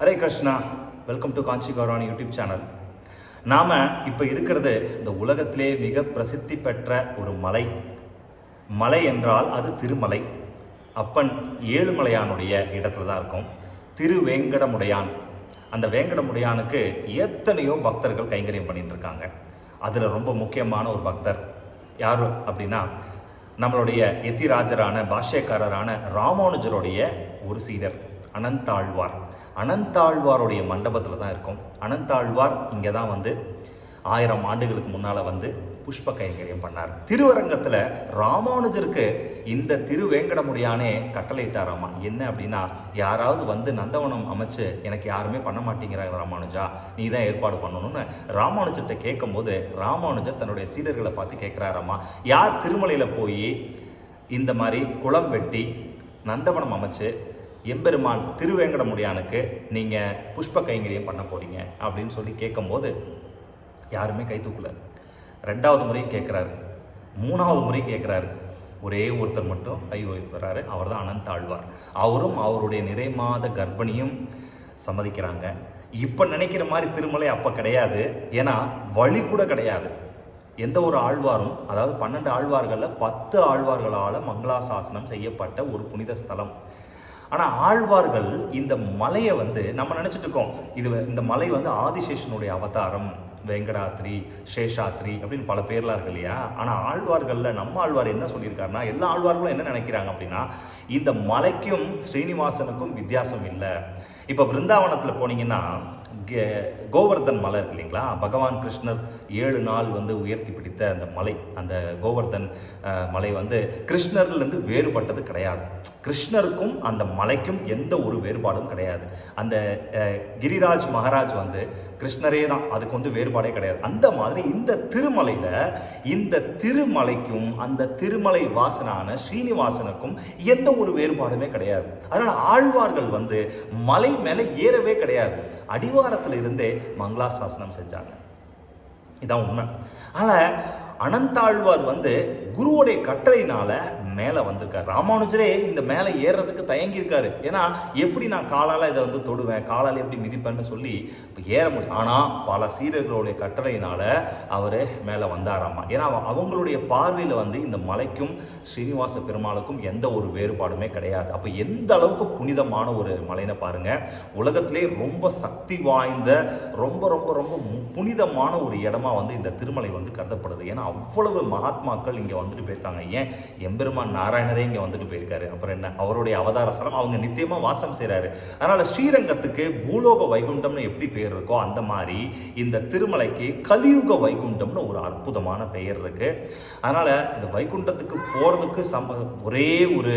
Hare Krishna welcome to Kanchi Kaurani YouTube channel. நாம் இப்போ இருக்கிறது இந்த உலகத்திலே மிக பிரசித்தி பெற்ற ஒரு மலை. மலை என்றால் அது திருமலை. அப்பன் ஏழுமலையானுடைய இடத்துல தான் இருக்கும். திருவேங்கடமுடையான். அந்த வேங்கடமுடையானுக்கு எத்தனையோ பக்தர்கள் கைங்கரியம் பண்ணிட்டு இருக்காங்க. அதில் ரொம்ப முக்கியமான ஒரு பக்தர். யார் அப்படின்னா நம்மளுடைய எத்திராஜரான பாஷ்யக்காரரான ராமானுஜருடைய ஒரு சீடர் அனந்தாழ்வார். அனந்தாழ்வாருடைய மண்டபத்தில் தான் இருக்கும். அனந்தாழ்வார் இங்கே தான் வந்து ஆயிரம் ஆண்டுகளுக்கு முன்னால் வந்து புஷ்ப கைங்கரியம் பண்ணார். திருவரங்கத்தில் ராமானுஜருக்கு இந்த திருவேங்கடமுடியானே கட்டளையிட்டாராமா என்ன அப்படின்னா யாராவது வந்து நந்தவனம் அமைச்சு எனக்கு யாருமே பண்ண மாட்டேங்கிறாங்க ராமானுஜா நீ தான் ஏற்பாடு பண்ணணும்னு ராமானுஜர்கிட்ட கேட்கும்போது ராமானுஜர் தன்னுடைய சீடர்களை பார்த்து கேட்குறாராமா யார் திருமலையில் போய் இந்த மாதிரி குளம் வெட்டி நந்தவனம் அமைச்சு எம்பெருமான் திருவேங்கடமுடியானுக்கு நீங்கள் புஷ்ப கைங்கரியம் பண்ண போகிறீங்க அப்படின்னு சொல்லி கேட்கும்போது யாருமே கை தூக்கல. ரெண்டாவது முறையும் கேட்குறாரு. மூணாவது முறையும் கேட்குறாரு. ஒரே ஒருத்தர் மட்டும் கை வைக்கிறாரு அவர் தான் அனந்த் ஆழ்வார். அவரும் அவருடைய நிறைமாத கர்ப்பிணியும் சம்மதிக்கிறாங்க. இப்போ நினைக்கிற மாதிரி திருமலை அப்போ கிடையாது. ஏன்னா வழி கூட கிடையாது. எந்த ஒரு ஆழ்வாரும் அதாவது பன்னெண்டு ஆழ்வார்களில் பத்து ஆழ்வார்களால் மங்களாசாசனம் செய்யப்பட்ட ஒரு புனித ஸ்தலம். ஆனால் ஆழ்வார்கள் இந்த மலையை வந்து நம்ம நினச்சிட்டு இருக்கோம். இது இந்த மலை வந்து ஆதிசேஷனுடைய அவதாரம். வெங்கடாத்ரி சேஷாத்ரி அப்படின்னு பல பேர்லாம் இருக்கு இல்லையா? ஆனால் ஆழ்வார்களில் நம்ம ஆழ்வார் என்ன சொல்லியிருக்காருன்னா எல்லா ஆழ்வார்களும் என்ன நினைக்கிறாங்க அப்படின்னா இந்த மலைக்கும் ஸ்ரீனிவாசனுக்கும் வித்தியாசம் இல்லை. இப்போ விருந்தாவனத்தில் போனீங்கன்னா கே- கோவர்தன் மலை இருக்கு இல்லைங்களா? பகவான் கிருஷ்ணர் ஏழு நாள் வந்து உயர்த்தி பிடித்த அந்த மலை அந்த கோவர்தன் மலை வந்து கிருஷ்ணர்லேருந்து வேறுபட்டது கிடையாது. கிருஷ்ணருக்கும் அந்த மலைக்கும் எந்த ஒரு வேறுபாடும் கிடையாது. அந்த கிரிராஜ் மகாராஜ் வந்து கிருஷ்ணரே தான் அதுக்கு வந்து வேறுபாடே கிடையாது. அந்த மாதிரி இந்த திருமலையில் இந்த திருமலைக்கும் அந்த திருமலை வாசனான ஸ்ரீனிவாசனுக்கும் எந்த ஒரு வேறுபாடுமே கிடையாது. அதனால் ஆழ்வார்கள் வந்து மலை மேலே ஏறவே கிடையாது. அடிவாரத்தில் இருந்தே மங்களாசாசனம் செஞ்சாங்க. இதான் உண்மை. ஆனால் அனந்தாழ்வார் வந்து குருவோடைய கட்டளையினால மேலே வந்திருக்காரு. ராமானுஜரே இந்த மேலே ஏறுறதுக்கு தயங்கியிருக்காரு. ஏன்னா எப்படி நான் காலால் இதை வந்து தொடுவேன்? காலால் எப்படி மிதிப்பேன்னு சொல்லி இப்போ ஏற முடியும் ஆனால் பல சீடர்களுடைய கட்டளையினால் அவர் மேலே வந்தாராமா. ஏன்னா அவங்களுடைய பார்வையில் வந்து இந்த மலைக்கும் ஸ்ரீனிவாச பெருமாளுக்கும் எந்த ஒரு வேறுபாடுமே கிடையாது. அப்போ எந்த அளவுக்கு புனிதமான ஒரு மலைன்னு பாருங்கள் உலகத்திலே ரொம்ப சக்தி வாய்ந்த ரொம்ப ரொம்ப ரொம்ப புனிதமான ஒரு இடமா வந்து இந்த திருமலை வந்து கருதப்படுது. ஏன்னா அவ்வளவு மகாத்மாக்கள் இங்கே வந்துட்டு போயிருக்காங்க. ஏன்? எம்பெருமான் நாராயணரே இங்கே வந்துட்டு போயிருக்காரு. அப்புறம் என்ன? அவருடைய அவதார ஸ்தலம் அவங்க நித்தியமாக வாசம் செய்கிறாரு அதனால் ஸ்ரீரங்கத்துக்கு பூலோக வைகுண்டம்னு எப்படி பெயர் இருக்கோ அந்த மாதிரி இந்த திருமலைக்கு கலியுக வைகுண்டம்னு ஒரு அற்புதமான பெயர் இருக்குது அதனால் இந்த வைகுண்டத்துக்கு போகிறதுக்கு சம்ம ஒரே ஒரு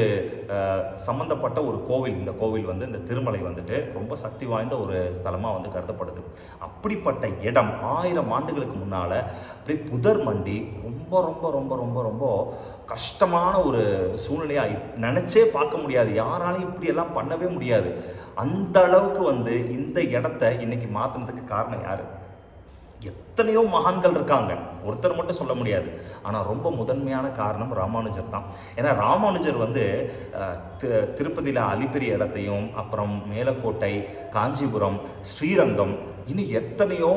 சம்மந்தப்பட்ட ஒரு கோவில் இந்த கோவில் வந்து இந்த திருமலை வந்துட்டு ரொம்ப சக்தி வாய்ந்த ஒரு ஸ்தலமாக வந்து கருதப்படுது. அப்படிப்பட்ட இடம் ஆயிரம் ஆண்டுகளுக்கு முன்னால் அப்படியே புதர் மண்டி ரொம்ப ரொம்ப ரொம்ப ரொம்ப ரொம்ப கஷ்டமான ஒரு சூழ்நிலையாக நினச்சே பார்க்க முடியாது. யாராலையும் இப்படியெல்லாம் பண்ணவே முடியாது. அந்த அளவுக்கு வந்து இந்த இடத்த இன்னைக்கு மாற்றினதுக்கு காரணம் யார்? எத்தனையோ மகான்கள் இருக்காங்க. ஒருத்தர் மட்டும் சொல்ல முடியாது. ஆனால் ரொம்ப முதன்மையான காரணம் ராமானுஜர் தான். ஏன்னா ராமானுஜர் வந்து திருப்பதியில் அலிபெரிய இடத்தையும் அப்புறம் மேலக்கோட்டை காஞ்சிபுரம் ஸ்ரீரங்கம் இன்னும் எத்தனையோ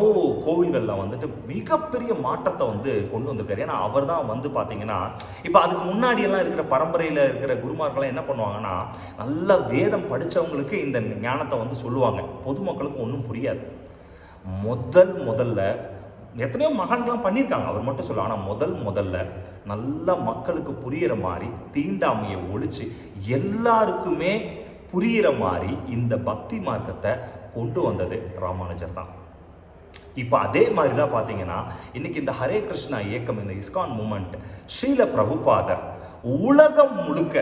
கோவில்களில் வந்துட்டு மிகப்பெரிய மாற்றத்தை வந்து கொண்டு வந்திருக்காரு. ஏன்னா அவர் தான் வந்து பார்த்தீங்கன்னா இப்போ அதுக்கு முன்னாடி எல்லாம் இருக்கிற பரம்பரையில் இருக்கிற குருமார்கள்லாம் என்ன பண்ணுவாங்கன்னா நல்ல வேதம் படித்தவங்களுக்கு இந்த ஞானத்தை வந்து சொல்லுவாங்க. பொதுமக்களுக்கு ஒன்றும் புரியாது. முதல் முதல்ல எத்தனையோ மகான்கள்லாம் பண்ணியிருக்காங்க. அவர் மட்டும் சொல்ல ஆனால் முதல் முதல்ல நல்ல மக்களுக்கு புரியிற மாதிரி தீண்டாமையை ஒழிச்சு எல்லாருக்குமே புரியிற மாதிரி இந்த பக்தி மார்க்கத்தை கொண்டு வந்தது ராமானுஜர் தான். இப்போ அதே மாதிரி தான் பார்த்தீங்கன்னா இன்னைக்கு இந்த ஹரே கிருஷ்ணா இயக்கம் இந்த இஸ்கான் மூமெண்ட் ஸ்ரீல பிரபுபாதர் உலகம் முழுக்க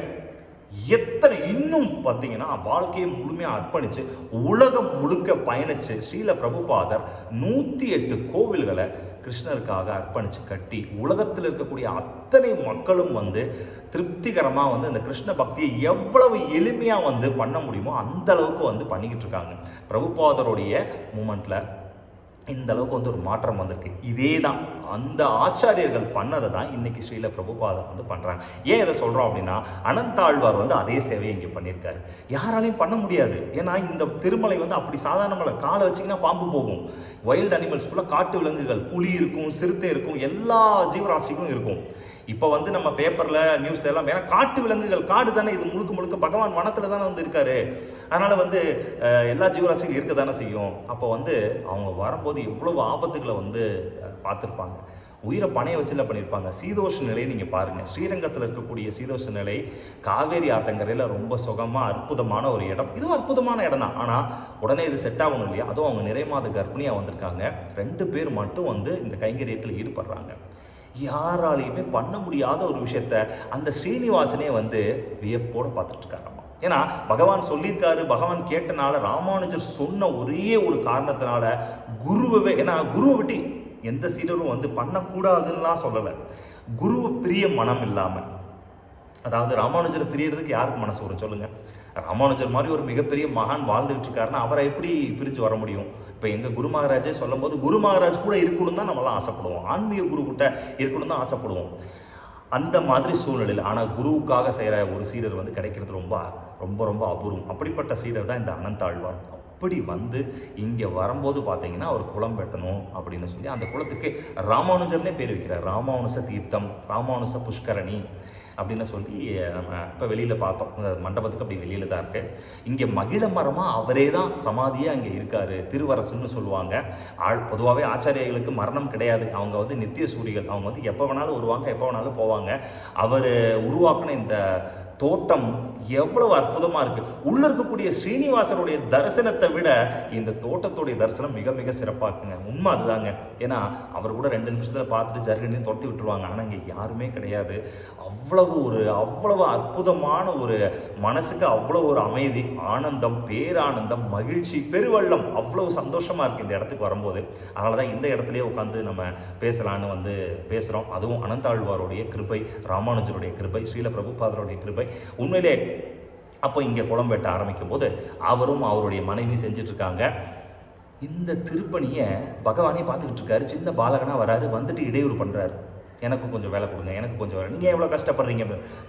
எத்தனை இன்னும் பார்த்தீங்கன்னா வாழ்க்கையை முழுமையாக அர்ப்பணித்து உலகம் முழுக்க பயணித்து ஸ்ரீல பிரபுபாதர் நூற்றி எட்டு கோவில்களை கிருஷ்ணருக்காக அர்ப்பணித்து கட்டி உலகத்தில் இருக்கக்கூடிய அத்தனை மக்களும் வந்து திருப்திகரமாக வந்து இந்த கிருஷ்ண பக்தியை எவ்வளவு எளிமையாக வந்து பண்ண முடியுமோ அந்த அளவுக்கு வந்து பண்ணிக்கிட்டு இருக்காங்க. பிரபுபாதருடைய மூமெண்ட்டில் இந்த அளவுக்கு வந்து ஒரு மாற்றம் வந்திருக்கு. இதே தான் அந்த ஆச்சாரியர்கள் பண்ணதை தான் இன்னைக்கு ஸ்ரீல பிரபுபாதம் வந்து பண்ணுறாங்க ஏன் இதை சொல்கிறோம் அப்படின்னா அனந்தாழ்வார் வந்து அதே சேவையை இங்கே பண்ணியிருக்காரு. யாராலையும் பண்ண முடியாது. ஏன்னா இந்த திருமலை வந்து அப்படி சாதாரண மலை. காலை வச்சிங்கன்னா பாம்பு போகும். வைல்ட் அனிமல்ஸ் ஃபுல்லாக காட்டு விலங்குகள். புலி இருக்கும் சிறுத்தை இருக்கும் எல்லா ஜீவராசிகளும் இருக்கும். இப்போ வந்து நம்ம பேப்பரில் நியூஸ்ல எல்லாம் ஏன்னா காட்டு விலங்குகள் காடு தானே இது முழுக்க முழுக்க பகவான் வனத்தில் தானே வந்து இருக்காரு. அதனால் வந்து எல்லா ஜீவராசிகளும் இருக்க தானே செய்யும். அப்போ வந்து அவங்க வரும்போது எவ்வளவு ஆபத்துகளை வந்து பார்த்துருப்பாங்க. உயிரை பணைய வச்சுல பண்ணியிருப்பாங்க சீதோஷ நிலையை நீங்கள் பாருங்கள் ஸ்ரீரங்கத்தில் இருக்கக்கூடிய சீதோஷ நிலை காவேரி ஆத்தங்கரையில் ரொம்ப சுகமாக அற்புதமான ஒரு இடம். இதுவும் அற்புதமான இடம் தான் ஆனால் உடனே இது செட் ஆகணும் இல்லையா? அதுவும் அவங்க நிறை மாத கர்ப்பிணியாக வந்திருக்காங்க. ரெண்டு பேர் மட்டும் வந்து இந்த கைங்கரியத்தில் ஈடுபடுறாங்க. யாராலையுமே பண்ண முடியாத ஒரு விஷயத்த அந்த ஸ்ரீனிவாசனே வந்து வியப்போட பார்த்துட்டு ஏன்னா பகவான் சொல்லியிருக்காரு பகவான் கேட்டனால ராமானுஜர் சொன்ன ஒரே ஒரு காரணத்தினால குருவை ஏன்னா குருவை விட்டு எந்த சீடரும் வந்து பண்ணக்கூடாதுன்னுலாம் சொல்லலை. குருவை பிரிய மனம் இல்லாமல் அதாவது ராமானுஜரை பிரியறதுக்கு யாருக்கு மனசு வரும் சொல்லுங்க. ராமானுஜர் மாதிரி ஒரு மிகப்பெரிய மகான் வாழ்ந்துகிட்டு இருக்காருன்னா அவரை எப்படி பிரித்து வர முடியும்? இப்போ எங்கள் குரு மகாராஜே சொல்லும்போது குரு மகாராஜ் கூட இருக்கணும் தான் நம்மளாம் ஆசைப்படுவோம். ஆன்மீக குரு கிட்ட இருக்கணும் தான் ஆசைப்படுவோம். அந்த மாதிரி சூழ்நிலையில் ஆனால் குருவுக்காக செய்கிற ஒரு சீடர் வந்து கிடைக்கிறது ரொம்ப ரொம்ப ரொம்ப அபூர்வம். அப்படிப்பட்ட சீடர் தான் இந்த அனந்தாழ்வார் அப்படி வந்து இங்கே வரும்போது பார்த்தீங்கன்னா அவர் குளம் வெட்டணும் அப்படின்னு சொல்லி அந்த குளத்துக்கு ராமானுஜர்னே பேர் வைக்கிறார். ராமானுச தீர்த்தம் ராமானுச புஷ்கரணி அப்படின்னு சொல்லி நம்ம இப்போ வெளியில் பார்த்தோம். இந்த மண்டபத்துக்கு அப்படி வெளியில் தான் இருக்குது இங்கே மகிழ மரமாக அவரே தான் சமாதியாக அங்கே இருக்கார். திருவரசுன்னு சொல்லுவாங்க. ஆள் பொதுவாகவே ஆச்சாரியர்களுக்கு மரணம் கிடையாது. அவங்க வந்து நித்திய சூரியர்கள் அவங்க வந்து எப்போ வேணாலும் வருவாங்க எப்போ வேணாலும் போவாங்க. அவர் உருவாக்கின இந்த தோட்டம் எவ்வளவு அற்புதமாக இருக்கு. உள்ள இருக்கக்கூடிய ஸ்ரீனிவாசருடைய தரிசனத்தை விட இந்த தோட்டத்துடைய தரிசனம் மிக மிக சிறப்பாக இருக்குங்க உண்மை அதுதாங்க. ஏன்னா அவர் கூட ரெண்டு நிமிஷத்தில் பார்த்துட்டு ஜர்கனி தொட்டி விட்டுருவாங்க. ஆனால் இங்கே யாருமே கிடையாது. அவ்வளவு ஒரு அவ்வளவு அற்புதமான ஒரு மனசுக்கு அவ்வளோ ஒரு அமைதி ஆனந்தம் பேரானந்தம் மகிழ்ச்சி பெருவள்ளம் அவ்வளவு சந்தோஷமாக இருக்குது இந்த இடத்துக்கு வரும்போது. அதனால தான் இந்த இடத்துலையே உட்காந்து நம்ம பேசலான்னு வந்து பேசுகிறோம் அதுவும் அனந்தாழ்வாருடைய கிருபை ராமானுஜருடைய கிருபை ஸ்ரீல பிரபுபாதருடைய கிருபை உண்மையிலே அப்போ இங்கே குளம் வெட்ட ஆரம்பிக்கும் போது அவரும் அவருடைய மனைவி செஞ்சுட்டு இருக்காங்க இந்த திருப்பணியை பகவானே பார்த்துக்கிட்டு இருக்காரு சின்ன பாலகனா வராது வந்துட்டு இடையூறு பண்ணுறாரு எனக்கும் கொஞ்சம் வேலை கொடுங்க எனக்கு கொஞ்சம் வேலை. நீங்கள் எவ்வளோ கஷ்டப்படுறீங்க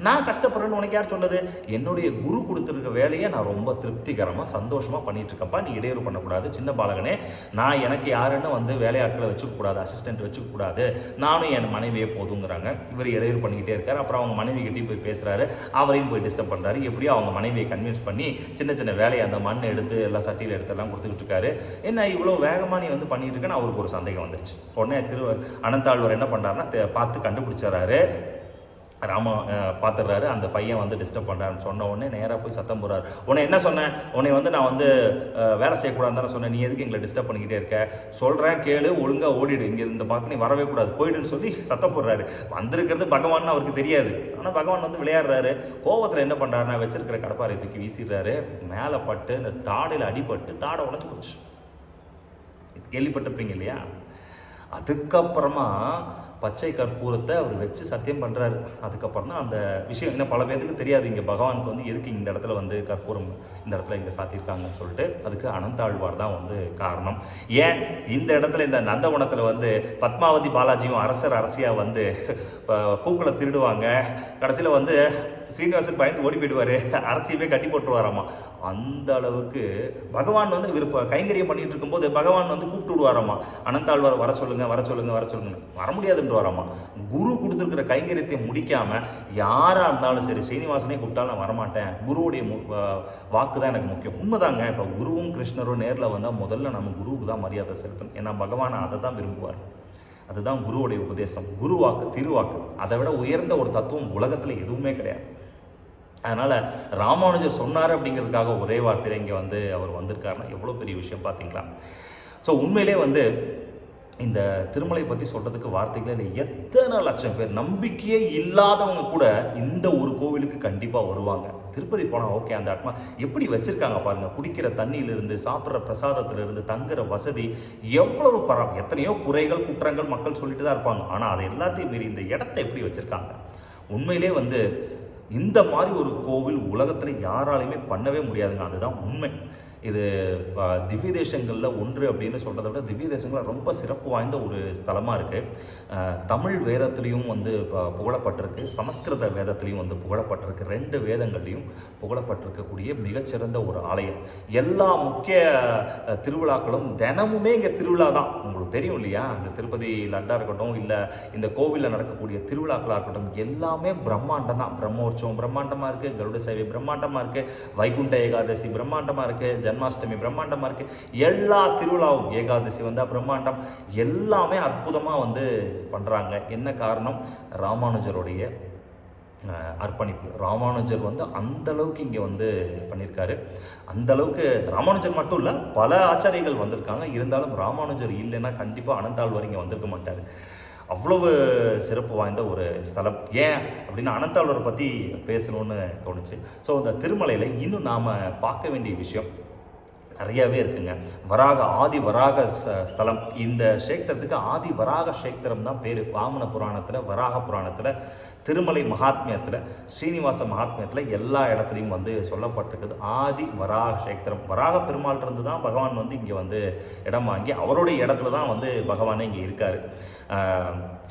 நான் கஷ்டப்படுறேன்னு உனக்கு யார் சொன்னது? என்னுடைய குரு கொடுத்துருக்க வேலையை நான் ரொம்ப திருப்திகரமாக சந்தோஷமாக பண்ணிகிட்ருக்கப்பா நீ இடையூறு பண்ணக்கூடாது சின்ன பாலகனே. நான் எனக்கு யாருன்னு வந்து வேலையாட்களை வச்சுக்கக்கூடாது அசிஸ்டன்ட் வச்சுக்கக்கூடாது. நானும் என் மனைவியே போதுங்கிறாங்க. இவர் இடையூறு பண்ணிக்கிட்டே இருக்கார். அப்புறம் அவங்க மனைவி கிட்டே போய் பேசுகிறாரு அவரையும் போய் டிஸ்டர்ப் பண்ணுறாரு எப்படியோ அவங்க மனைவியை கன்வின்ஸ் பண்ணி சின்ன சின்ன வேலையை அந்த மண் எடுத்து எல்லா சட்டியில் எடுத்தெல்லாம் கொடுத்துக்கிட்டு இருக்காரு. என்ன இவ்வளோ வேகமாக நீ வந்து பண்ணிகிட்டு இருக்கேன்னு அவருக்கு ஒரு சந்தேகம் வந்துருச்சு. உடனே திரு அனந்தாழ்வர் என்ன பண்ணுறாருன்னா பார்த்து கண்டுபிடிச்சிடறாரு. ராம பார்த்துடுறாரு. அந்த பையன் வந்து டிஸ்டர்ப் பண்ணுறாருன்னு சொன்ன உடனே நேராக போய் சத்தம் போடுறாரு. உன்னை என்ன சொன்னேன்? உன்னை வந்து நான் வந்து வேலை செய்யக்கூடாதுன்னு தானே சொன்னேன். நீ எதுக்கு எங்களை டிஸ்டர்ப் பண்ணிக்கிட்டே இருக்க? சொல்கிறேன் கேளு ஒழுங்காக ஓடிடு. இங்கே இந்த பார்க்க நீ வரவே கூடாது. போயிடுன்னு சொல்லி சத்தம் போடுறாரு. வந்திருக்கிறது பகவான் அவருக்கு தெரியாது. ஆனால் பகவான் வந்து விளையாடுறாரு. கோவத்தில் என்ன பண்ணுறாருன்னா வச்சிருக்கிற கடப்பாறை தூக்கி வீசிடுறாரு. மேலே பட்டு இந்த தாடையில் அடிபட்டு தாடை உடஞ்சி போச்சு. கேள்விப்பட்டிருப்பீங்க இல்லையா? அதுக்கப்புறமா பச்சை கற்பூரத்தை அவர் வச்சு சத்தியம் பண்ணுறாரு அதுக்கப்புறம் தான் அந்த விஷயம் இன்னும் பல பேர்த்துக்கு தெரியாது. இங்கே பகவானுக்கு வந்து எதுக்கு இந்த இடத்துல வந்து கற்பூரம் இந்த இடத்துல இங்கே சாத்தியிருக்காங்கன்னு சொல்லிட்டு அதுக்கு அனந்தாழ்வார் தான் வந்து காரணம். ஏன்? இந்த இடத்துல இந்த நந்தவனத்தில் வந்து பத்மாவதி பாலாஜியும் அரசர் அரசியாக வந்து பூக்களை திருடுவாங்க. கடைசியில் வந்து ஸ்ரீனிவாசன் பயந்து ஓடி போயிடுவார். அரசியவே கட்டி போட்டுருவாராமா? அந்த அளவுக்கு பகவான் வந்து விருப்பம் கைங்கரியம் பண்ணிட்டு இருக்கும்போது பகவான் வந்து கூப்பிட்டு விடுவாராமா? அனந்தாழ்வார் வர சொல்லுங்க வர சொல்லுங்க வர சொல்லுங்க வர முடியாதுன்றவாராமா? குரு கொடுத்துருக்கிற கைங்கரியத்தை முடிக்காம யாரா இருந்தாலும் சரி ஸ்ரீனிவாசனே கூப்பிட்டாலும் நான் வரமாட்டேன். குருவுடைய மு- வாக்கு தான் எனக்கு முக்கியம். உண்மைதாங்க இப்போ குருவும் கிருஷ்ணரும் நேரில் வந்தால் முதல்ல நம்ம குருவுக்கு தான் மரியாதை செலுத்தணும். ஏன்னா பகவான் அதை தான் விரும்புவார். அதுதான் குருவுடைய உபதேசம். குருவாக்கு திருவாக்கு அதை விட உயர்ந்த ஒரு தத்துவம் உலகத்தில் எதுவுமே கிடையாது. அதனால் ராமானுஜர் சொன்னார் அப்படிங்கிறதுக்காக ஒரே வார்த்தையில் இங்கே வந்து அவர் வந்திருக்காருன்னா எவ்வளோ பெரிய விஷயம் பார்த்தீங்களா ஸோ உண்மையிலே வந்து இந்த திருமலை பற்றி சொல்கிறதுக்கு வார்த்தைகளே இல்லை. எத்தனை லட்சம் பேர் நம்பிக்கையே இல்லாதவங்க கூட இந்த ஒரு கோவிலுக்கு கண்டிப்பாக வருவாங்க. திருப்பதி போனால் ஓகே அந்த ஆத்மா எப்படி வச்சுருக்காங்க பாருங்கள் குடிக்கிற தண்ணியிலிருந்து சாப்பிட்ற பிரசாதத்திலிருந்து தங்குற வசதி எவ்வளவு பரா எத்தனையோ குறைகள் குற்றங்கள் மக்கள் சொல்லிட்டு தான் இருப்பாங்க. ஆனால் அதை எல்லாத்தையும் மீறி இந்த இடத்த எப்படி வச்சுருக்காங்க? உண்மையிலே வந்து இந்த மாதிரி ஒரு கோவில் உலகத்தில் யாராலையுமே பண்ணவே முடியாதுங்க அதுதான் உண்மை. இது திவ்ய தேசங்களில் ஒன்று அப்படின்னு சொல்கிறத விட திவ்ய தேசங்களில் ரொம்ப சிறப்பு வாய்ந்த ஒரு ஸ்தலமாக இருக்குது தமிழ் வேதத்துலேயும் வந்து இப்போ புகழப்பட்டிருக்கு. சமஸ்கிருத வேதத்துலேயும் வந்து புகழப்பட்டிருக்கு. ரெண்டு வேதங்கள்லையும் புகழப்பட்டிருக்கக்கூடிய மிகச்சிறந்த ஒரு ஆலயம். எல்லா முக்கிய திருவிழாக்களும் தினமுமே இங்கே திருவிழா தான். உங்களுக்கு தெரியும் இல்லையா? இந்த திருப்பதி லட்டாக இருக்கட்டும் இல்லை இந்த கோவிலில் நடக்கக்கூடிய திருவிழாக்களாக இருக்கட்டும் எல்லாமே பிரம்மாண்டம் தான். பிரம்மோற்சவம் பிரம்மாண்டமாக இருக்குது கருட சேவை பிரம்மாண்டமாக இருக்குது வைகுண்ட ஏகாதசி பிரம்மாண்டமாக இருக்குது ஜன்மாஷ்டமி பிரம்மாண்டமாக இருக்குது எல்லா திருவிழாவும் ஏகாதசி வந்தால் பிரம்மாண்டம் எல்லாமே அற்புதமாக வந்து பண்ணுறாங்க என்ன காரணம்? ராமானுஜருடைய அர்ப்பணிப்பு. ராமானுஜர் வந்து அந்த அளவுக்கு இங்கே வந்து பண்ணியிருக்காரு அந்த அளவுக்கு ராமானுஜர் மட்டும் இல்லை பல ஆச்சாரியர்கள் வந்திருக்காங்க. இருந்தாலும் ராமானுஜர் இல்லைன்னா கண்டிப்பாக அனந்தாழ்வார் இங்கே வந்திருக்க மாட்டார். அவ்வளவு சிறப்பு வாய்ந்த ஒரு ஸ்தலம். ஏன் அப்படின்னு அனந்தாழ்வரை பற்றி பேசணும்னு தோணுச்சு. ஸோ இந்த திருமலையில் இன்னும் நாம் பார்க்க வேண்டிய விஷயம் நிறையவே இருக்குங்க. வராக ஆதி வராக ச- ஸ்தலம். இந்த க்ஷேத்திரத்துக்கு ஆதி வராக க்ஷேத்திரம் தான் பேர். வாமன புராணத்தில் வராக புராணத்தில் திருமலை மகாத்மியத்தில் ஸ்ரீனிவாச மகாத்மியத்தில் எல்லா இடத்துலையும் வந்து சொல்லப்பட்டிருக்குது. ஆதி வராக க்ஷேத்திரம். வராக பெருமாள் இருந்து தான் பகவான் வந்து இங்கே வந்து இடம் வாங்கி அவருடைய இடத்துல தான் வந்து பகவானே இங்கே இருக்கார்.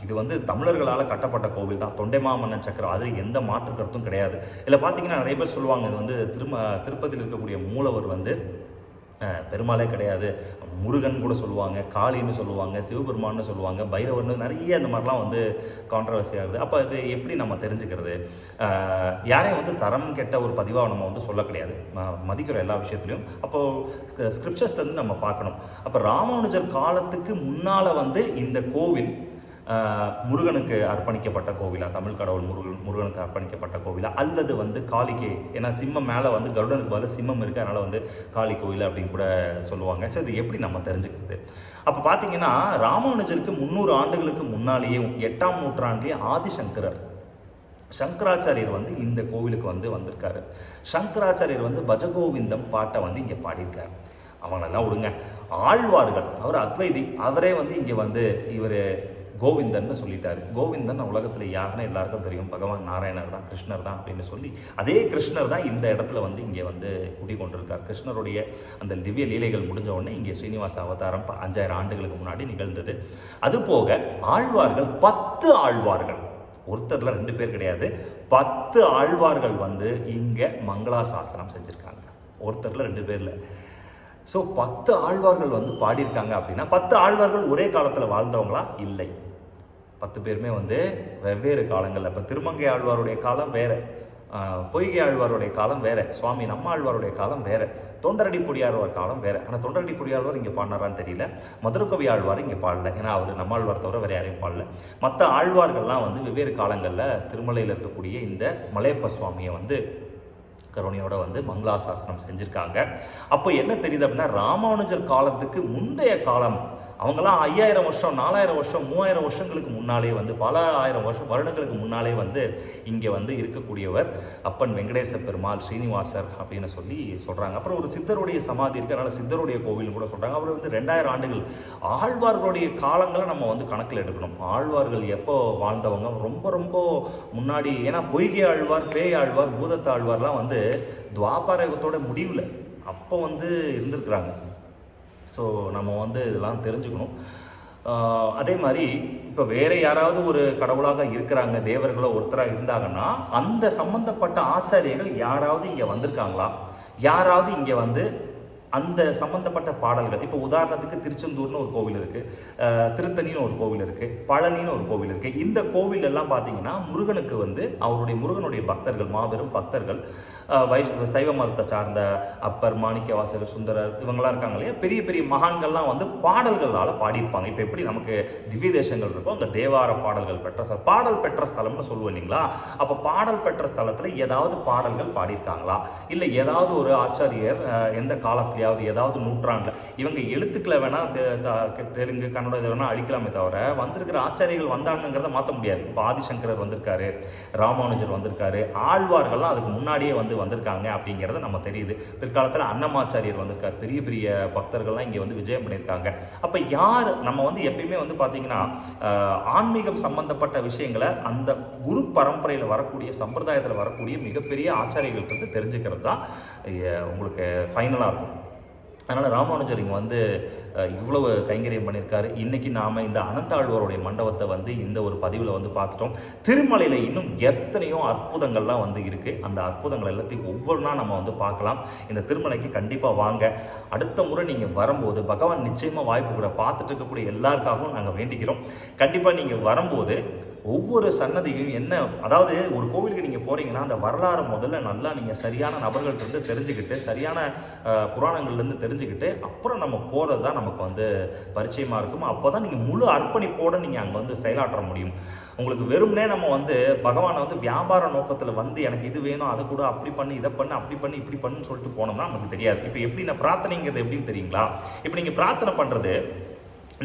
இது வந்து தமிழர்களால் கட்டப்பட்ட கோவில் தான். தொண்டைமாமன்னன் சக்கரம். அது எந்த மாற்று கருத்தும் கிடையாது. இதில் பார்த்தீங்கன்னா நிறைய பேர் சொல்லுவாங்க இது வந்து திரும திருப்பதியில் இருக்கக்கூடிய மூலவர் வந்து பெருமாளே கிடையாது. முருகன் கூட சொல்லுவாங்க காளின்னு சொல்லுவாங்க சிவபெருமான்னு சொல்லுவாங்க பைரவர்னு நிறைய இந்த மாதிரிலாம் வந்து கான்ட்ரவர்சி ஆகுது. அப்போ இது எப்படி நம்ம தெரிஞ்சுக்கிறது? யாரையும் வந்து தரம் கெட்ட ஒரு பதிவாக நம்ம வந்து சொல்ல கிடையாது. மதிக்கிற எல்லா விஷயத்துலையும். அப்போது ஸ்கிரிப்சர்ஸ்லேருந்து நம்ம பார்க்கணும். அப்போ ராமானுஜர் காலத்துக்கு முன்னால் வந்து இந்த கோவில் முருகனுக்கு அர்ப்பணிக்கப்பட்ட கோவிலா? தமிழ் கடவுள் முருகன் முருகனுக்கு அர்ப்பணிக்கப்பட்ட கோவிலா? அல்லது வந்து காளிகை ஏன்னா சிம்மம் மேலே வந்து கருடனுக்கு பதில் சிம்மம் இருக்குது அதனால் வந்து காளி கோவில் அப்படின்னு கூட சொல்லுவாங்க. ஸோ இது எப்படி நம்ம தெரிஞ்சுக்கிறது? அப்போ பார்த்தீங்கன்னா ராமானுஜருக்கு முந்நூறு ஆண்டுகளுக்கு முன்னாலேயும் எட்டாம் நூற்றாண்டிலேயே ஆதிசங்கரர் சங்கராச்சாரியர் வந்து இந்த கோவிலுக்கு வந்து வந்திருக்காரு. சங்கராச்சாரியர் வந்து பஜகோவிந்தம் பாட்டை வந்து இங்கே பாடியிருக்கார். அவங்களெல்லாம் விடுங்க. ஆழ்வார்கள் அவர் அத்வைதி அவரே வந்து இங்கே வந்து இவர் கோவிந்தன்னு சொல்லிட்டாரு. கோவிந்தன் உலகத்தில் யாருன்னு எல்லாருக்கும் தெரியும். பகவான் நாராயணர் தான் கிருஷ்ணர் தான் அப்படின்னு சொல்லி அதே கிருஷ்ணர் தான் இந்த இடத்துல வந்து இங்கே வந்து குடி கொண்டிருக்கார். கிருஷ்ணருடைய அந்த திவ்ய லீலைகள் முடிஞ்ச உடனே இங்கே ஸ்ரீனிவாச அவதாரம் ப- அஞ்சாயிரம் ஆண்டுகளுக்கு முன்னாடி நிகழ்ந்தது. அதுபோக ஆழ்வார்கள் பத்து ஆழ்வார்கள். ஒருத்தரில் ரெண்டு பேர் கிடையாது. பத்து ஆழ்வார்கள் வந்து இங்கே மங்களாசாசனம் செஞ்சுருக்காங்க. ஒருத்தர்ல ரெண்டு பேரில். ஸோ பத்து ஆழ்வார்கள் வந்து பாடியிருக்காங்க அப்படின்னா பத்து ஆழ்வார்கள் ஒரே காலத்தில் வாழ்ந்தவங்களா? இல்லை. பத்து பேருமே வந்து வெவ்வேறு காலங்களில். இப்போ திருமங்கை ஆழ்வாருடைய காலம் வேற. பொய்கை ஆழ்வாருடைய காலம் வேறு. சுவாமி நம்ம ஆழ்வாருடைய காலம் வேறு. தொண்டரடி பொடியாழ்வார் காலம் வேறு. ஆனால் தொண்டரடி பொடியாழ்வார் இங்கே பாடினாரான்னு தெரியல. மதுரகவி ஆழ்வார் இங்கே பாடல. ஏன்னா அவர் நம்ம ஆழ்வார் தவிர வேறு யாரையும் பாடல. மற்ற ஆழ்வார்கள்லாம் வந்து வெவ்வேறு காலங்களில் திருமலையில் இருக்கக்கூடிய இந்த மலையப்ப சுவாமியை வந்து கருணையோட வந்து மங்களாசாசனம் செஞ்சுருக்காங்க. அப்போ என்ன தெரியுது அப்படின்னா ராமானுஜர் காலத்துக்கு முந்தைய காலம் அவங்கெல்லாம் ஐயாயிரம் வருஷம் நாலாயிரம் வருஷம் மூவாயிரம் வருஷங்களுக்கு முன்னாலே வந்து பல ஆயிரம் வருஷம் வருடங்களுக்கு முன்னாலே வந்து இங்கே வந்து இருக்கக்கூடியவர் அப்பன் வெங்கடேச பெருமாள் ஸ்ரீனிவாசர் அப்படின்னு சொல்லி சொல்கிறாங்க அப்புறம் ஒரு சித்தருடைய சமாதி இருக்குது அதனால் சித்தருடைய கோவில் கூட சொல்கிறாங்க அவர் வந்து ரெண்டாயிரம் ஆண்டுகள் ஆழ்வார்களுடைய காலங்களை நம்ம வந்து கணக்கில் எடுக்கணும். ஆழ்வார்கள் எப்போ வாழ்ந்தவங்க? ரொம்ப ரொம்ப முன்னாடி ஏன்னா பொய்கை ஆழ்வார் பேய் ஆழ்வார் பூதத்தாழ்வார்லாம் வந்து துவாபாரகத்தோட முடிவில் அப்போ வந்து இருந்திருக்கிறாங்க. ஸோ நம்ம வந்து இதெல்லாம் தெரிஞ்சுக்கணும். அதே மாதிரி இப்போ வேறு யாராவது ஒரு கடவுளாக இருக்கிறாங்க தேவர்களோ ஒருத்தராக இருந்தாங்கன்னா அந்த சம்மந்தப்பட்ட ஆச்சாரியர்கள் யாராவது இங்கே வந்திருக்காங்களா? யாராவது இங்கே வந்து அந்த சம்பந்தப்பட்ட பாடல்கள் இப்போ உதாரணத்துக்கு திருச்செந்தூர்னு ஒரு கோவில் இருக்குது திருத்தணின்னு ஒரு கோவில் இருக்குது பழனின்னு ஒரு கோவில் இருக்குது இந்த கோவில் எல்லாம் பார்த்தீங்கன்னா முருகனுக்கு வந்து அவருடைய முருகனுடைய பக்தர்கள் மாபெரும் பக்தர்கள் வை சைவ மதத்தை சார்ந்த அப்பர் மாணிக்கவாசகர் சுந்தரர் இவங்களாம் இருக்காங்க இல்லையா? பெரிய பெரிய மகான்கள்லாம் வந்து பாடல்களால் பாடியிருப்பாங்க. இப்போ எப்படி நமக்கு திவ்ய தேசங்கள் இருக்கோ அந்த தேவார பாடல்கள் பெற்ற ஸ்தலம் பாடல் பெற்ற ஸ்தலம்னு சொல்லுவோம் இல்லைங்களா? அப்போ பாடல் பெற்ற ஸ்தலத்தில் ஏதாவது பாடல்கள் பாடியிருக்காங்களா? இல்லை ஏதாவது ஒரு ஆச்சாரியர் எந்த காலத்தில் காலத்துலையாவது ஏதாவது நூற்றாண்டில். இவங்க எழுத்துக்களை வேணால் தெலுங்கு கன்னடம் இதை வேணால் அழிக்கலாமே தவிர வந்திருக்கிற ஆச்சாரியர்கள் வந்தாங்கங்கிறத மாற்ற முடியாது. இப்போ ஆதிசங்கரர் வந்திருக்காரு ராமானுஜர் வந்திருக்காரு ஆழ்வார்கள்லாம் அதுக்கு முன்னாடியே வந்து வந்திருக்காங்க அப்படிங்கிறத நம்ம தெரியுது. பிற்காலத்தில் அன்னமாச்சாரியர் வந்திருக்காரு. பெரிய பெரிய பக்தர்கள்லாம் இங்கே வந்து விஜயம் பண்ணியிருக்காங்க. அப்போ யார் நம்ம வந்து எப்பயுமே வந்து பார்த்தீங்கன்னா ஆன்மீகம் சம்பந்தப்பட்ட விஷயங்களை அந்த குரு பரம்பரையில் வரக்கூடிய சம்பிரதாயத்தில் வரக்கூடிய மிகப்பெரிய ஆச்சாரியர்கள் வந்து தெரிஞ்சுக்கிறது தான் உங்களுக்கு ஃபைனலாக இருக்கும். அதனால் ராமானுஜர் இங்கே வந்து இவ்வளவு கைங்கரியம் பண்ணியிருக்காரு இன்றைக்கி நாம் இந்த அனந்தாழ்வாருடைய மண்டபத்தை வந்து இந்த ஒரு பதிவில் வந்து பார்த்துட்டோம். திருமலையில் இன்னும் எத்தனையோ அற்புதங்கள்லாம் வந்து இருக்குது அந்த அற்புதங்கள் எல்லாத்தையும் ஒவ்வொன்றா நம்ம வந்து பார்க்கலாம். இந்த திருமலைக்கு கண்டிப்பாக வாங்க. அடுத்த முறை நீங்கள் வரும்போது பகவான் நிச்சயமாக வாய்ப்பு கூட பார்த்துட்டு இருக்கக்கூடிய எல்லாருக்காகவும் நாங்கள் வேண்டிக்கிறோம். கண்டிப்பாக நீங்கள் வரும்போது ஒவ்வொரு சன்னதியும் என்ன அதாவது ஒரு கோவிலுக்கு நீங்கள் போகிறீங்கன்னா அந்த வரலாறு முதல்ல நல்லா நீங்கள் சரியான நபர்கள்ட்டருந்து தெரிஞ்சுக்கிட்டு சரியான புராணங்கள்லேருந்து தெரிஞ்சுக்கிட்டு அப்புறம் நம்ம போகிறது தான் நமக்கு வந்து பரிச்சயமாக இருக்கும். அப்போ தான் நீங்கள் முழு அர்ப்பணிப்போடு நீங்கள் அங்கே வந்து செயலாற்ற முடியும். உங்களுக்கு வெறும்னே நம்ம வந்து பகவானை வந்து வியாபார நோக்கத்தில் வந்து எனக்கு இது வேணும் அதை கூட அப்படி பண்ணி இதை பண்ணு அப்படி பண்ணி இப்படி பண்ணுன்னு சொல்லிட்டு போனோம்னா நமக்கு தெரியாது. இப்போ எப்படி நான் பிரார்த்தனைங்கிறது எப்படின்னு தெரியுங்களா? இப்போ நீங்கள் பிரார்த்தனை பண்ணுறது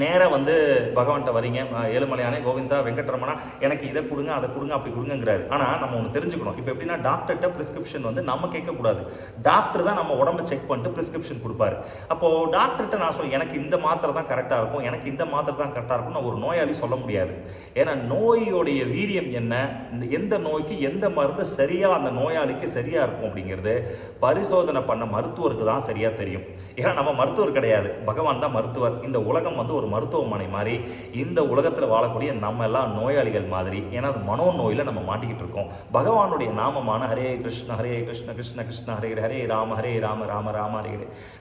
நேராக வந்து பகவான்கிட்ட வரீங்க. ஏழுமலையானே கோவிந்தா வெங்கட்ரமணா எனக்கு இதை கொடுங்க அதை கொடுங்க அப்படி கொடுங்கங்கிறாரு. ஆனால் நம்ம ஒன்று தெரிஞ்சுக்கணும். இப்போ எப்படின்னா டாக்டர்கிட்ட ப்ரிஸ்கிரிப்ஷன் வந்து நம்ம கேட்கக்கூடாது டாக்டர் தான் நம்ம உடம்ப செக் பண்ணிட்டு ப்ரிஸ்கிரிப்ஷன் கொடுப்பாரு. அப்போது டாக்டர்கிட்ட நான் சொல்ல எனக்கு இந்த மாத்திரை தான் கரெக்டாக இருக்கும் எனக்கு இந்த மாத்திரை தான் கரெக்டாக இருக்கும் நான் ஒரு நோயாளி சொல்ல முடியாது. ஏன்னா நோயோடைய வீரியம் என்ன? இந்த எந்த நோய்க்கு எந்த மருந்து சரியாக அந்த நோயாளிக்கு சரியாக இருக்கும் அப்படிங்கிறது பரிசோதனை பண்ண மருத்துவருக்கு தான் சரியாக தெரியும். ஏன்னா நம்ம மருத்துவர் கிடையாது. பகவான் தான் மருத்துவர். இந்த உலகம் வந்து ஒரு மருத்துவமனை மாதிரி இந்த உலகத்தில் வாழக்கூடிய நம்ம எல்லாம் நோயாளிகள் மாதிரி. ஏன்னா அது மனோ நோயில் நம்ம மாட்டிக்கிட்டு இருக்கோம். பகவானுடைய நாமமான ஹரே கிருஷ்ண ஹரே கிருஷ்ண கிருஷ்ண கிருஷ்ண ஹரே ஹரே ராம ஹரே ராம ராம ராம ஹரே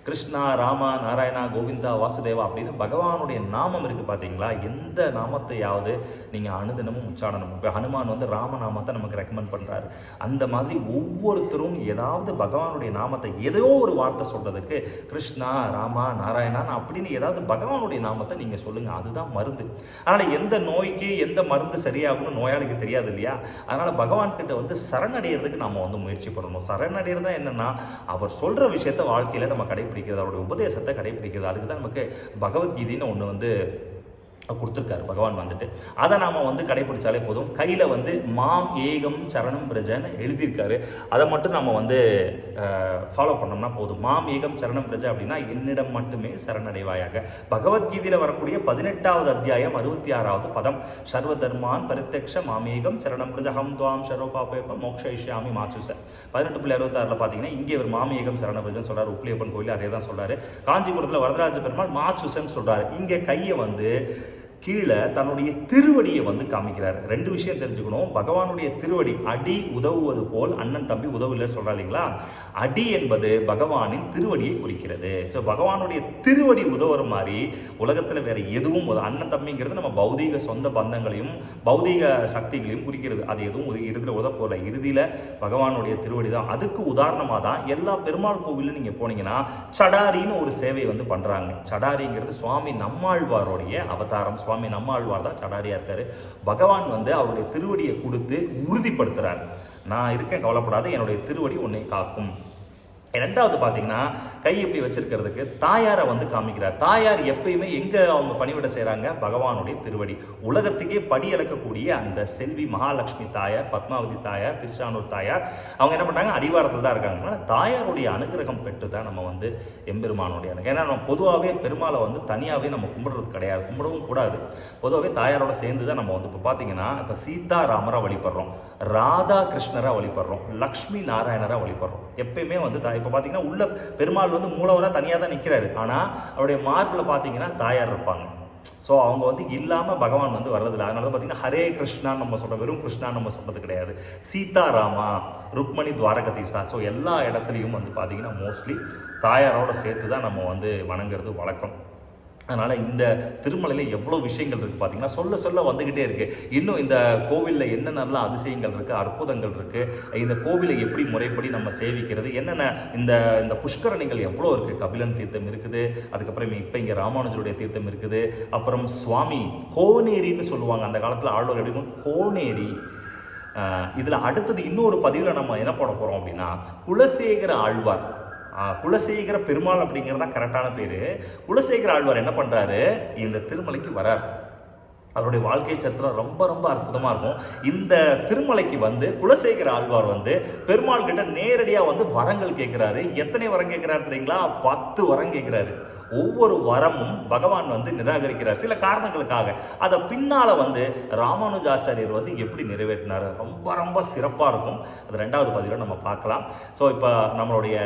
கிருஷ்ணா ராமா நாராயணா கோவிந்தா வாசுதேவா அப்படின்னு பகவானுடைய நாமம் இருக்குது பார்த்தீங்களா எந்த நாமத்தையாவது நீங்கள் அனுதினமும் உச்சாடணும் இப்போ ஹனுமான் வந்து ராமநாமத்தை நமக்கு ரெக்கமெண்ட் பண்ணுறாரு அந்த மாதிரி ஒவ்வொருத்தரும் ஏதாவது பகவானுடைய நாமத்தை ஏதோ ஒரு வார்த்தை சொல்கிறதுக்கு கிருஷ்ணா ராமா நாராயணான் அப்படின்னு ஏதாவது பகவானுடைய நாமத்தை நீங்கள் சொல்லுங்கள் அதுதான் மருந்து. அதனால் எந்த நோய்க்கு எந்த மருந்து சரியாகும்னு நோயாளிக்கு தெரியாது இல்லையா? அதனால் பகவான்கிட்ட வந்து சரணடைகிறதுக்கு நம்ம வந்து முயற்சி பண்ணணும். சரணடைகிறதா என்னென்னா அவர் சொல்கிற விஷயத்த வாழ்க்கையில் நம்ம கடைப்பிடிக்கிறது அவருடைய உபதேசத்தை கடைப்பிடிக்கிறது அதுக்கு தான் நமக்கு பகவத்கீதைன்னு ஒன்று வந்து கொடுத்துருக்காரு. பகவான் வந்துட்டு. அதை நாம் வந்து கடைப்பிடிச்சாலே போதும். கையில் வந்து மாம் ஏகம் சரணம் பிரஜன்னு எழுதியிருக்காரு. அதை மட்டும் நம்ம வந்து ஃபாலோ பண்ணோம்னா போதும். மாம் ஏகம் சரணம் பிரஜ அப்படின்னா என்னிடம் மட்டுமே சரணடைவாயாக. பகவத்கீதையில் வரக்கூடிய பதினெட்டாவது அத்தியாயம் அறுபத்தி ஆறாவது பதம். சர்வ தர்மான் பரித்தக்ஷ மாமேகம் சரணம் பிரஜ ஹம் துவாம் ஷரோபாபேப்ப மோக்ஷயிஷ்யாமி மாச்சுச. பதினெட்டு புள்ளி அறுபத்தாறில் பார்த்தீங்கன்னா இங்கே ஒரு மாமேகம் சரண பிரஜன் சொல்கிறார் உப்ளியப்பன் கோயில் அதே தான் சொல்கிறார் காஞ்சிபுரத்தில் வரதராஜ பெருமாள் மாச்சுசன் சொல்கிறார் இங்கே கையை வந்து கீழே தன்னுடைய திருவடியை வந்து காமிக்கிறார். ரெண்டு விஷயம் தெரிஞ்சுக்கணும். பகவானுடைய திருவடி அடி உதவுவது போல் அண்ணன் தம்பி உதவில்லை சொல்கிறா இல்லைங்களா? அடி என்பது பகவானின் திருவடியை குறிக்கிறது. ஸோ பகவானுடைய திருவடி உதவுற மாதிரி உலகத்தில் வேற எதுவும் அண்ணன் தம்பிங்கிறது நம்ம பௌதீக சொந்த பந்தங்களையும் பௌதீக சக்திகளையும் குறிக்கிறது. அது எதுவும் உத- இறுதியில் உதப்போல. இறுதியில் பகவானுடைய திருவடி தான். அதுக்கு உதாரணமாக தான் எல்லா பெருமாள் கோவிலும் நீங்கள் போனீங்கன்னா சடாரின்னு ஒரு சேவை வந்து பண்ணுறாங்க சடாரிங்கிறது சுவாமி நம்மாழ்வாருடைய அவதாரம் சுவாமி நம்மாழ்வார் தான் சடாரியா இருக்காரு. பகவான் வந்து அவருடைய திருவடியை கொடுத்து உறுதிப்படுத்துகிறார் நான் இருக்கேன் கவலைப்படாத என்னுடைய திருவடி உன்னை காக்கும். ரெண்டாவது பார்த்தீங்கன்னா கை எப்படி வச்சிருக்கிறதுக்கு தாயாரை வந்து காமிக்கிறார். தாயார் எப்பயுமே எங்கே அவங்க பணிவிட செய்கிறாங்க பகவானுடைய திருவடி. உலகத்துக்கே படி இழக்கக்கூடிய அந்த செல்வி மகாலட்சுமி தாயார் பத்மாவதி தாயார் திருச்சானூர் தாயார் அவங்க என்ன பண்ணுறாங்க அடிவாரத்தில் தான் இருக்காங்க. ஆனால் தாயாருடைய அனுகிரகம் பெற்று தான் நம்ம வந்து எம்பெருமானுடைய அனுகிரகம். ஏன்னா நம்ம பொதுவாகவே பெருமாளை வந்து தனியாகவே நம்ம கும்பிடுறது கிடையாது. கும்பிடவும் கூடாது. பொதுவாகவே தாயாரோட சேர்ந்து தான் நம்ம வந்து இப்போ பார்த்தீங்கன்னா இப்போ சீதா ராமராக வழிபடுறோம். ராதா கிருஷ்ணரை வழிபடுறோம். லக்ஷ்மி நாராயணரை வழிபடுறோம். எப்பயுமே வந்து தாய் இப்போ பார்த்தீங்கன்னா உள்ள பெருமாள் வந்து மூலவராக தனியாக தான் நிற்கிறாரு ஆனால் அவருடைய மார்பில் பார்த்தீங்கன்னா தாயார் இருப்பாங்க. ஸோ அவங்க வந்து இல்லாமல் பகவான் வந்து வர்றதில்லை. அதனால தான் பார்த்தீங்கன்னா ஹரே கிருஷ்ணான்னு நம்ம சொல்கிற வெறும் கிருஷ்ணான்னு நம்ம சொல்கிறது கிடையாது. சீதாராமா ருக்மணி துவாரகதீசா. ஸோ எல்லா இடத்துலையும் வந்து பார்த்தீங்கன்னா மோஸ்ட்லி தாயாரோட சேர்த்து தான் நம்ம வந்து வணங்குறது வழக்கம். அதனால் இந்த திருமலையில் எவ்வளோ விஷயங்கள் இருக்குது பார்த்தீங்கன்னா சொல்ல சொல்ல வந்துக்கிட்டே இருக்குது இன்னும் இந்த கோவிலில் என்னென்னலாம் அதிசயங்கள் இருக்குது அற்புதங்கள் இருக்குது இந்த கோவிலை எப்படி முறைப்படி நம்ம சேவிக்கிறது என்னென்ன இந்த இந்த புஷ்கரணிகள் எவ்வளோ இருக்குது கபிலன் தீர்த்தம் இருக்குது அதுக்கப்புறம் இப்போ இங்கே ராமானுஜருடைய தீர்த்தம் இருக்குது அப்புறம் சுவாமி கோனேரின்னு சொல்லுவாங்க அந்த காலத்தில் ஆழ்வார் எப்படி கோனேரி. இதில் அடுத்தது இன்னொரு பதிவில் நம்ம என்ன போட போகிறோம் அப்படின்னா குலசேகர ஆழ்வார். குலசேகர பெருமாள் அப்படிங்கிறது தான் கரெக்டான பேர். குலசேகர ஆழ்வார் என்ன பண்ணுறாரு இந்த திருமலைக்கு வரார். அவருடைய வாழ்க்கை சரித்திரம் ரொம்ப ரொம்ப அற்புதமாக இருக்கும். இந்த திருமலைக்கு வந்து குலசேகர ஆழ்வார் வந்து பெருமாள் கிட்ட நேரடியாக வந்து வரங்கள் கேட்குறாரு எத்தனை வரம் கேட்குறாரு தெரியுங்களா? பத்து வரம் கேட்குறாரு ஒவ்வொரு வரமும் பகவான் வந்து நிராகரிக்கிறார். சில காரணங்களுக்காக. அதை பின்னால் வந்து ராமானுஜாச்சாரியர் வந்து எப்படி நிறைவேற்றினார்? ரொம்ப ரொம்ப சிறப்பாக இருக்கும். அது ரெண்டாவது பதிவில் நம்ம பார்க்கலாம். ஸோ இப்போ நம்மளுடைய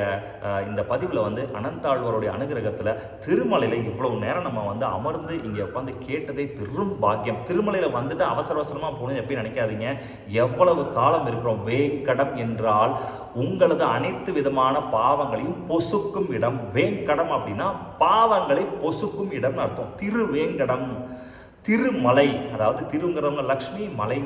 இந்த பதிவில் வந்து அனந்தாழ்வருடைய அனுகிரகத்தில் திருமலையில் இவ்வளவு நேரம் நம்ம வந்து அமர்ந்து இங்கே உட்காந்து கேட்டதே பெரும் பாக்கியம். திருமலையில் வந்துட்டு அவசர அவசரமாக போகணும் எப்பயும் நினைக்காதீங்க. எவ்வளவு காலம் இருக்கிறோம்? வேங்கடம் என்றால் உங்களது அனைத்து விதமான பாவங்களையும் பொசுக்கும் இடம். வேங்கடம் அப்படின்னா பாவங்களை பொசுக்கும் இடம்னு அர்த்தம். திருவேங்கடம் திருமலை அதாவது திருங்கிறவங்க லக்ஷ்மி மலை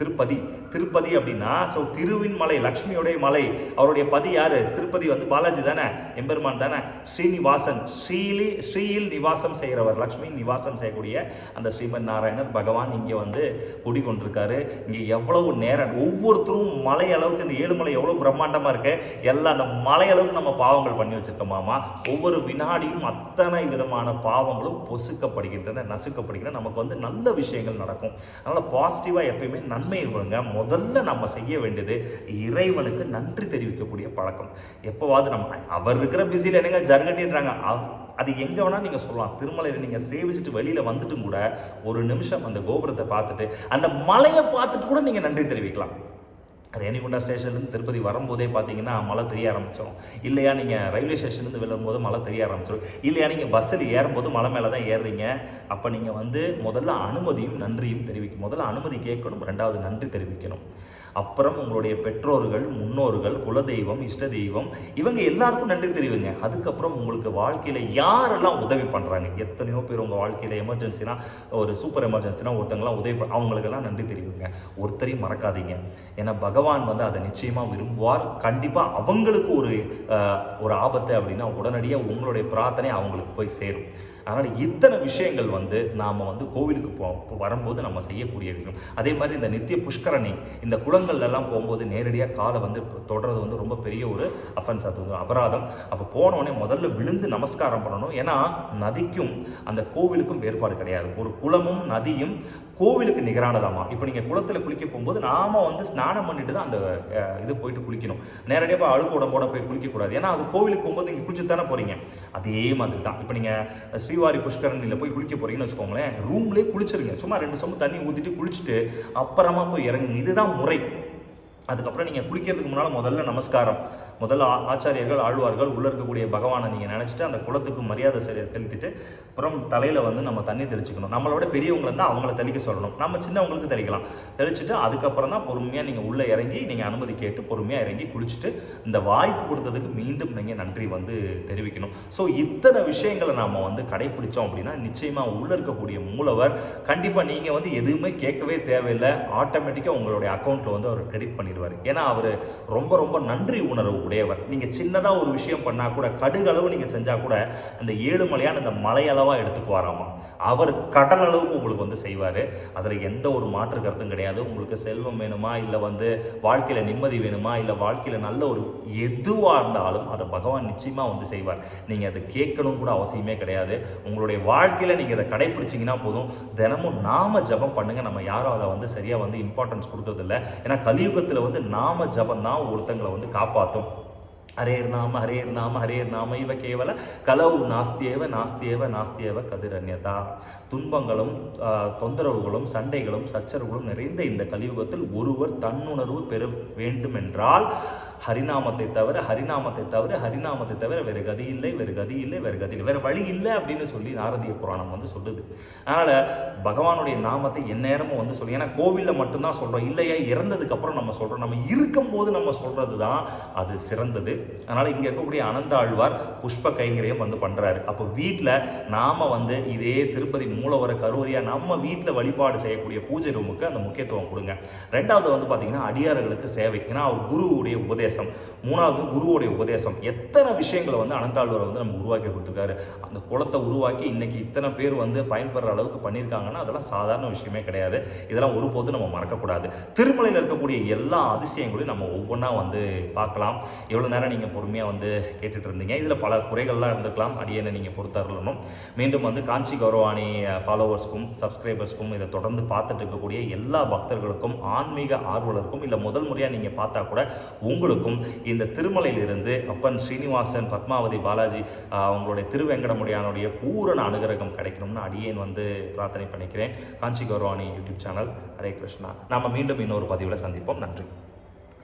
திருப்பதி. திருப்பதி அப்படின்னா ஸோ திருவின் மலை லக்ஷ்மியோடைய மலை. அவருடைய பதி யார்? திருப்பதி வந்து பாலாஜி தானே? எம்பெருமான் தானே? ஸ்ரீனிவாசன். ஸ்ரீலி ஸ்ரீயில் நிவாசம் செய்கிறவர் லக்ஷ்மி நிவாசம் செய்யக்கூடிய அந்த ஸ்ரீமன் நாராயணர் பகவான் இங்கே வந்து குடிக்கொண்டிருக்காரு இங்கே எவ்வளவு நேரம் ஒவ்வொருத்தரும் மலை அளவுக்கு இந்த ஏழுமலை எவ்வளோ பிரம்மாண்டமாக இருக்கு? எல்லாம் அந்த மலை அளவுக்கு நம்ம பாவங்கள் பண்ணி வச்சிருக்கோமாமா ஒவ்வொரு வினாடியும் அத்தனை விதமான பாவங்களும் பொசுக்கப்படுகின்றன நசுக்கப்படுகின்றன. நமக்கு வந்து நல்ல விஷயங்கள் நடக்கும். அதனால் பாசிட்டிவாக எப்பயுமே நன்மை இருப்பாங்க முதல்ல நம்ம செய்ய வேண்டியது இறைவனுக்கு நன்றி தெரிவிக்கக்கூடிய பழக்கம். எப்போவாவது நம்ம அவர் இருக்கிற பிஸியில் என்னங்க ஜர்கட்டின்றாங்க. அது எங்கே வேணால் நீங்கள் சொல்லலாம். திருமலையில் நீங்கள் சேவிச்சுட்டு வெளியில் வந்துட்டும் கூட ஒரு நிமிஷம் அந்த கோபுரத்தை பார்த்துட்டு அந்த மலையை பார்த்துட்டு கூட நீங்கள் நன்றி தெரிவிக்கலாம். ரேணிகுண்டா ஸ்டேஷன்லேருந்து திருப்பதி வரும்போதே பார்த்தீங்கன்னா மழை தெரிய ஆரம்பிச்சிடும் இல்லையா நீங்கள் ரயில்வே ஸ்டேஷன்லேருந்து விழும்போது மழை தெரிய ஆரம்பிச்சிடும் இல்லையா நீங்கள் பஸ்ஸில் ஏறும்போது மலை மேலே தான் ஏறுறீங்க. அப்போ நீங்கள் வந்து முதல்ல அனுமதியும் நன்றியும் தெரிவிக்கும் முதல்ல அனுமதி கேட்கணும் ரெண்டாவது நன்றி தெரிவிக்கணும். அப்புறம் உங்களுடைய பெற்றோர்கள் முன்னோர்கள் குலதெய்வம் இஷ்ட தெய்வம் இவங்க எல்லாருக்கும் நன்றி தெரிவிங்க. அதுக்கப்புறம் உங்களுக்கு வாழ்க்கையில் யாரெல்லாம் உதவி பண்ணுறாங்க எத்தனையோ பேர் உங்கள் வாழ்க்கையில் எமர்ஜென்சினா ஒரு சூப்பர் எமர்ஜென்சினா ஒருத்தங்கலாம் உதவி அவங்களுக்கெல்லாம் நன்றி தெரிவிங்க. ஒருத்தரையும் மறக்காதீங்க. ஏன்னா பகவான் வந்து அதை நிச்சயமாக விரும்புவார். கண்டிப்பாக அவங்களுக்கு ஒரு ஒரு ஆபத்து அப்படின்னா உடனடியாக உங்களுடைய பிரார்த்தனை அவங்களுக்கு போய் சேரும். அதனால் இத்தனை விஷயங்கள் வந்து நாம் வந்து கோவிலுக்கு போ வரும்போது நம்ம செய்யக்கூடிய விஷயம். அதே மாதிரி இந்த நித்திய புஷ்கரணி இந்த குளங்கள்லாம் போகும்போது நேரடியாக காலை வந்து தொடுறது வந்து ரொம்ப பெரிய ஒரு அஃபென்ஸ் அது அபராதம். அப்போ போனோடனே முதல்ல விழுந்து நமஸ்காரம் பண்ணணும். ஏன்னா நதிக்கும் அந்த கோவிலுக்கும் வேறுபாடு கிடையாது. ஒரு குளமும் நதியும் கோவிலுக்கு நிகரானதாமா? இப்போ நீங்கள் குளத்தில் குளிக்க போகும்போது நாம் வந்து ஸ்நானம் பண்ணிட்டு தான் அந்த இது போயிட்டு குளிக்கணும். நேரடியாக போய் அழுக்கு உடம்போட போய் குளிக்கக்கூடாது. ஏன்னா அது கோவிலுக்கு போகும்போது நீங்கள் குளிச்சு தானே போகிறீங்க அதே மாதிரி தான். இப்போ நீங்கள் ஸ்ரீ ஸ்ரீவாரி புஷ்கரனில் போய் குளிக்க போகிறீங்கன்னு வச்சுக்கோங்களேன் ரூம்லேயே குளிச்சிருங்க. சும்மா ரெண்டு சொம்பு தண்ணி ஊற்றிட்டு குளிச்சுட்டு அப்புறமா போய் இறங்குங்க. இதுதான் முறை. அதுக்கப்புறம் நீங்கள் குளிக்கிறதுக்கு முன்னால் முதல்ல நமஸ்காரம். முதல்ல ஆச்சாரியர்கள் ஆழ்வார்கள் உள்ளே இருக்கக்கூடிய பகவானை நீங்கள் நினச்சிட்டு அந்த குலத்துக்கு மரியாதை செ- செலுத்திட்டு அப்புறம் தலையில் வந்து நம்ம தண்ணி தெளிச்சுக்கணும். நம்மளோட பெரியவங்களை தான் அவங்கள தெளிக்க சொல்லணும். நம்ம சின்னவங்களுக்கு தெளிக்கலாம். தெளிச்சுட்டு அதுக்கப்புறம் தான் பொறுமையாக நீங்கள் உள்ளே இறங்கி நீங்கள் அனுமதி கேட்டு பொறுமையாக இறங்கி குளிச்சுட்டு இந்த வாய்ப்பு கொடுத்ததுக்கு மீண்டும் நீங்கள் நன்றி வந்து தெரிவிக்கணும். ஸோ இத்தனை விஷயங்களை நாம் வந்து கடைப்பிடிச்சோம் அப்படின்னா நிச்சயமாக உள்ளே இருக்கக்கூடிய மூலவர் கண்டிப்பாக நீங்கள் வந்து எதுவுமே கேட்கவே தேவையில்லை. ஆட்டோமேட்டிக்காக உங்களுடைய அக்கௌண்ட்டில் வந்து அவர் கிரெடிட் பண்ணிடுவார். ஏன்னா அவர் ரொம்ப ரொம்ப நன்றி உணர்வு உடையவர். நீங்கள் சின்னதாக ஒரு விஷயம் பண்ணால் கூட கடுகளவு நீங்கள் செஞ்சால் கூட அந்த ஏழுமலையான அந்த மலையளவாக எடுத்துக்குவாராமா? அவர் கடல் அளவுக்கு உங்களுக்கு வந்து செய்வார். அதில் எந்த ஒரு மாற்று கருத்தும் கிடையாது. உங்களுக்கு செல்வம் வேணுமா? இல்லை வந்து வாழ்க்கையில் நிம்மதி வேணுமா? இல்லை வாழ்க்கையில் நல்ல ஒரு எதுவாக இருந்தாலும் அதை பகவான் நிச்சயமாக வந்து செய்வார். நீங்கள் அதை கேட்கணும் கூட அவசியமே கிடையாது. உங்களுடைய வாழ்க்கையில் நீங்கள் இதை கடைப்பிடிச்சிங்கன்னா போதும். தினமும் நாம ஜபம் பண்ணுங்கள் நம்ம யாரும் அதை வந்து சரியாக வந்து இம்பார்ட்டன்ஸ் கொடுக்கறதில்ல. ஏன்னா கலியுகத்தில் வந்து நாம ஜபம் தான் ஒருத்தங்களை வந்து காப்பாற்றும் ஹரேர் நாம ஹரேர் நாம ஹரேர் நாம. இவ கேவல கலவு நாஸ்தியேவ நாஸ்தியேவ நாஸ்தியேவ கதிரண்யதா துன்பங்களும் தொந்தரவுகளும் சண்டைகளும் சச்சரவுகளும் நிறைந்த இந்த கலியுகத்தில் ஒருவர் தன்னுணர்வு பெற வேண்டுமென்றால் ஹரிநாமத்தை தவிர ஹரிநாமத்தை தவிர ஹரிநாமத்தை தவிர வேறு கதி இல்லை வேறு கதி இல்லை வேறு கதி இல்லை. வேறு வழி இல்லை அப்படின்னு சொல்லி நாரதிய புராணம் வந்து சொல்லுது. அதனால் பகவானுடைய நாமத்தை எந்நேரமும் வந்து சொல்லி ஏன்னா கோவிலில் மட்டும்தான் சொல்கிறோம் இல்லையா இறந்ததுக்கப்புறம் நம்ம சொல்கிறோம் நம்ம இருக்கும்போது நம்ம சொல்கிறது தான் அது சிறந்தது. அதனால் இங்கே இருக்கக்கூடிய அனந்த ஆழ்வார் புஷ்ப கைங்கரியம் வந்து பண்ணுறாரு அப்போ வீட்டில் நாம் வந்து இதே திருப்பதி மூலவர கருவறையாக நம்ம வீட்டில் வழிபாடு செய்யக்கூடிய பூஜை ரூமுக்கு அந்த முக்கியத்துவம் கொடுங்க. ரெண்டாவது வந்து பார்த்திங்கன்னா அடியார்களுக்கு சேவை. ஏன்னா அவர் குருவுடைய உபதேசம். மூணாவது குருவுடைய உபதேசம். எத்தனை விஷயங்களை வந்து அனந்தாழ்வார் வந்து நம்ம உருவாக்கி கொடுத்துருக்காரு. அந்த குளத்தை உருவாக்கி இன்னைக்கு இத்தனை பேர் வந்து பயன்படுற அளவுக்கு பண்ணியிருக்காங்கன்னா அதெல்லாம் சாதாரண விஷயமே கிடையாது. இதெல்லாம் ஒருபோதும் நம்ம மறக்கக்கூடாது. திருமலையில் இருக்கக்கூடிய எல்லா அதிசயங்களையும் நம்ம ஒவ்வொன்றா வந்து பார்க்கலாம். எவ்வளோ நேரம் நீங்கள் பொறுமையாக வந்து கேட்டுட்டு இருந்தீங்க. இதில் பல குறைகள்லாம் இருந்திருக்கலாம். அடியனை நீங்கள் பொறுத்தரலணும் மீண்டும் வந்து காஞ்சி கௌரவாணி ஃபாலோவர்ஸ்க்கும் சப்ஸ்கிரைபர்ஸ்க்கும் இதை தொடர்ந்து பார்த்துட்டு இருக்கக்கூடிய எல்லா பக்தர்களுக்கும் ஆன்மீக ஆர்வலருக்கும் இல்லை முதல் முறையாக நீங்கள் பார்த்தா கூட உங்களுக்கு உங்களுக்கும் இந்த திருமலையிலிருந்து அப்பன் ஸ்ரீனிவாசன் பத்மாவதி பாலாஜி அவங்களுடைய திருவெங்கடமுடியானுடைய பூரண அனுகிரகம் கிடைக்கணும்னு அடியேன் வந்து பிரார்த்தனை பண்ணிக்கிறேன். Kanchi Gauravani YouTube channel. Hare Krishna. நாம மீண்டும் இன்னொரு பதிவில் சந்திப்போம். நன்றி.